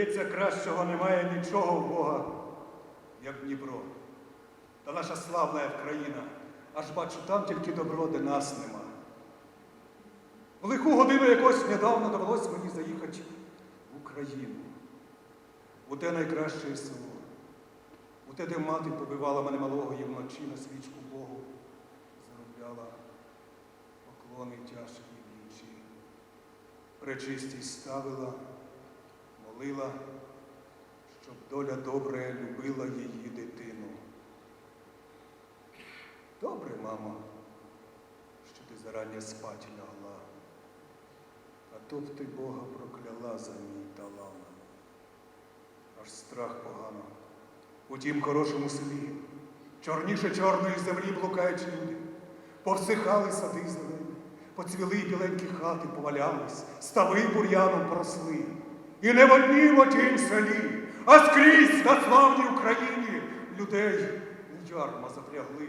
Здається, кращого немає нічого в Бога, як Дніпро. Та наша славна країна. Аж бачу, там тільки добро, де нас нема. В лиху годину якось недавно довелось мені заїхати в Україну. У те найкраще село. У те, де мати побивала мене малого і вночі на свічку Богу заробляла поклони тяжкі вічі. Пречистій ставила, молила, щоб доля добре любила її дитину. Добре, мамо, що ти зарання спать лягла, а то б ти Бога прокляла за мій талант. Аж страх погано. У тім хорошому селі, чорніше чорної землі блукають люди, повсихали сади зелені, поцвіли біленькі хати, повалялись, стави бур'яном просли. І не в однім отім селі, а скрізь на славній Україні людей у ярма запрягли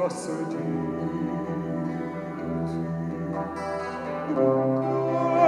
Blessed. Oh.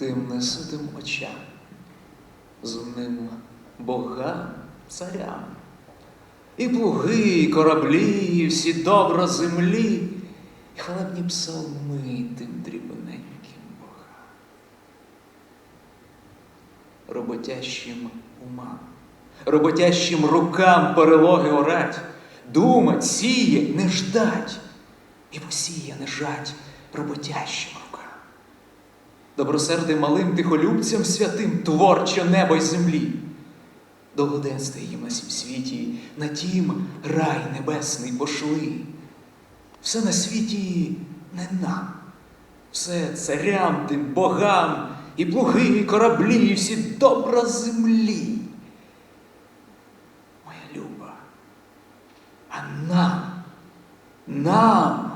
Тим неситим очам, земним богам, царям. І плуги, і кораблі, і всі добра землі, і хвалебні псалми тим дрібненьким богам. Роботящим умам, роботящим рукам перелоги орать, думать, сіять, не ждать, і посіє не жать роботящим добросердим малим тихолюбцям святим творче небо й землі. Довгоденстві їм на сім світі, на тім рай небесний пошли. Все на світі не нам, все царям тим богам, і плуги, і кораблі, і всі добра землі. Моя люба, а нам, нам